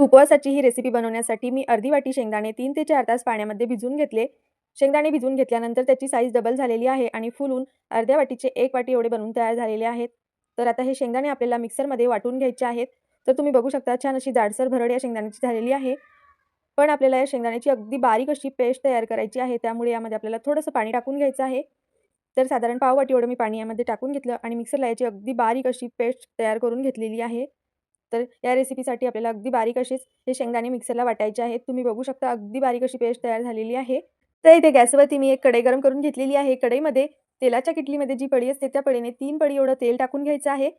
उपवासाची ही recipe बनवण्यासाठी मी अर्धी वाटी शेंगदाणे तीन ते चार तास पाण्यामध्ये भिजवून घेतले. शेंगदाणे भिजवून घेतल्यानंतर त्याची साईज डबल झालेली आहे आणि फुलून अर्ध्या वाटीचे एक वाटी एवढे बनवून तयार झालेले आहेत. तर आता हे शेंगदाणे आपल्याला मिक्सरमध्ये वाटून घ्यायचे आहेत. तर तुम्ही बघू शकता छान अशी जाडसर भरड या शेंगदाण्याची झालेली आहे. पण आपल्याला या शेंगदाण्याची अगदी बारीक अशी पेस्ट तयार करायची आहे. त्यामुळे यामध्ये आपल्याला थोडंसं पाणी टाकून घ्यायचं आहे. तर साधारण पाववाटी एवढं मी पाणी यामध्ये टाकून घेतलं आणि मिक्सरला याची अगदी बारीक अशी पेस्ट तयार करून घेतलेली आहे. तर या रेसिपीसाठी आपल्याला अगदी बारीक असेच हे शेंगदाणे मिक्सरला वाटायचे आहेत. तुम्ही बघू शकता अगदी बारीक अशी पेस्ट तयार झालेली आहे. तर इथे गॅसवरती मी एक कढई गरम करून घेतलेली आहे. कढईमध्ये तेलाच्या किटलीमध्ये जी पडी असते त्या पडीने तीन पडी एवढं तेल टाकून घ्यायचं आहे.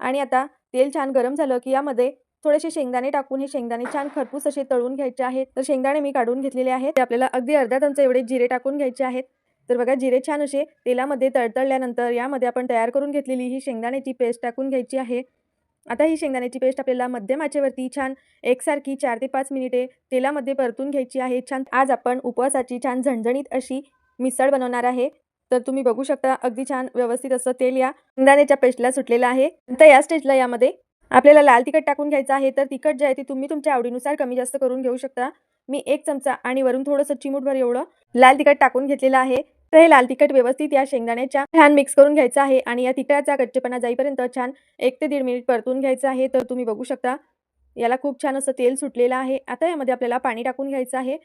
आणि आता तेल छान गरम झालं की यामध्ये थोडेसे शेंगदाणे टाकून हे शेंगदाणे छान खरपूस असे तळून घ्यायचे आहेत. तर शेंगदाणे मी काढून घेतलेले आहेत. ते आपल्याला अगदी अर्धा चमचा एवढे जिरे टाकून घ्यायचे आहेत. तर बघा जिरे छान असे तेलामध्ये तळतळल्यानंतर यामध्ये आपण तयार करून घेतलेली ही शेंगदाण्याची पेस्ट टाकून घ्यायची आहे. आता ही शेंगदाण्याची पेस्ट आपल्याला मध्यम आचेवरती छान एकसारखी चार ते पाच मिनिटे तेलामध्ये परतून घ्यायची आहे. छान आज आपण उपवासाची छान झणझणीत अशी मिसळ बनवणार आहे. तर तुम्ही बघू शकता अगदी छान व्यवस्थित असं तेल या शेंगदाण्याच्या पेस्टला सुटलेलं आहे. तर या स्टेजला यामध्ये आपल्याला लाल तिखट टाकून घ्यायचं आहे. तर तिखट जे आहे ते तुम्ही तुमच्या आवडीनुसार कमी जास्त करून घेऊ शकता. मी एक चमचा आणि वरून थोडंसं चिमूटभर एवढं लाल तिखट टाकून घेतलेलं आहे. तर हे लाल तिखट व्यवस्थित या शेंगदाण्याच्या छान मिक्स करून घ्यायचं आहे आणि या तिखटाचा कच्चेपणा जाईपर्यंत छान एक ते दीड मिनिट परतून घ्यायचं आहे. तर तुम्ही बघू शकता याला खूप छान असं तेल सुटलेलं आहे. आता यामध्ये आपल्याला पाणी टाकून घ्यायचं आहे.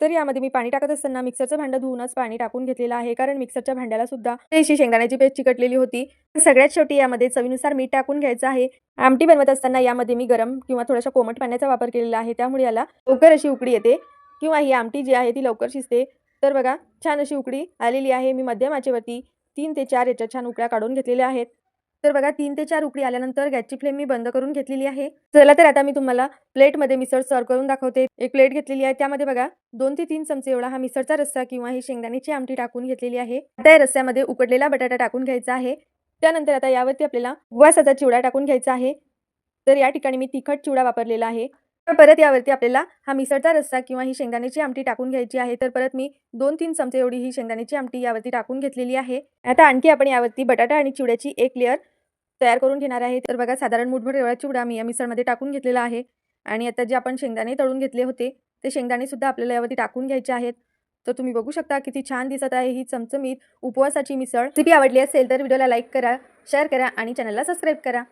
तर यामध्ये मी पाणी टाकत असताना मिक्सरचं भांडं धुवूनच पाणी टाकून घेतलेलं आहे. कारण मिक्सरच्या भांड्याला सुद्धा अशी शेंगदाण्याची पेस्ट चिकटलेली होती. सगळ्यात शेवटी यामध्ये चवीनुसार मीठ टाकून घ्यायचं आहे. आमटी बनवत असताना यामध्ये मी गरम किंवा थोड्याशा कोमट पाण्याचा वापर केलेला आहे. त्यामुळे याला लवकर अशी उकडी येते किंवा ही आमटी जी आहे ती लवकर शिजते. तर बघा छान अशी उकडी आलेली आहे. मी मध्यम आचेवरती तीन ते चार याच्या छान उकड्या काढून घेतलेल्या आहेत. तर बघा तीन ते चार उकडी आल्यानंतर गॅसची फ्लेम मी बंद करून घेतलेली आहे. चला तर आता मी तुम्हाला प्लेटमध्ये मिसळ सर्व करून दाखवते. एक प्लेट घेतलेली आहे. त्यामध्ये बघा दोन ते तीन चमचे एवढा हा मिसळचा रस्सा किंवा ही शेंगदाण्याची आमटी टाकून घेतलेली आहे. आता या रस्स्यामध्ये उकडलेला बटाटा टाकून घ्यायचा आहे. त्यानंतर आता यावरती आपल्याला वासाचा चिवडा टाकून घ्यायचा आहे. तर या ठिकाणी मी तिखट चिवडा वापरलेला आहे. तर परत यावरती आपल्याला हा मिसळचा रस्सा किंवा ही शेंगदाण्याची आमटी टाकून घ्यायची आहे. तर परत मी दोन तीन चमचे एवढी ही शेंगदाण्याची आमटी यावरती टाकून घेतलेली आहे. आता आणखी आपण यावरती बटाटा आणि चिवड्याची एक लेअर तयार करून घेणार आहे. तर बघा साधारण मुठभर एवढा चिवडा मी या मिसळमध्ये टाकून घेतलेला आहे. आणि आता जे आपण शेंगदाणे तळून घेतले होते ते शेंगदाणेसुद्धा आपल्याला यावरती टाकून घ्यायचे आहेत. तर तुम्ही बघू शकता किती छान दिसत आहे ही चमचमीत उपवासाची मिसळ. रेसिपी आवडली असेल तर व्हिडिओला लाईक करा शेअर करा आणि चॅनलला सबस्क्राईब करा.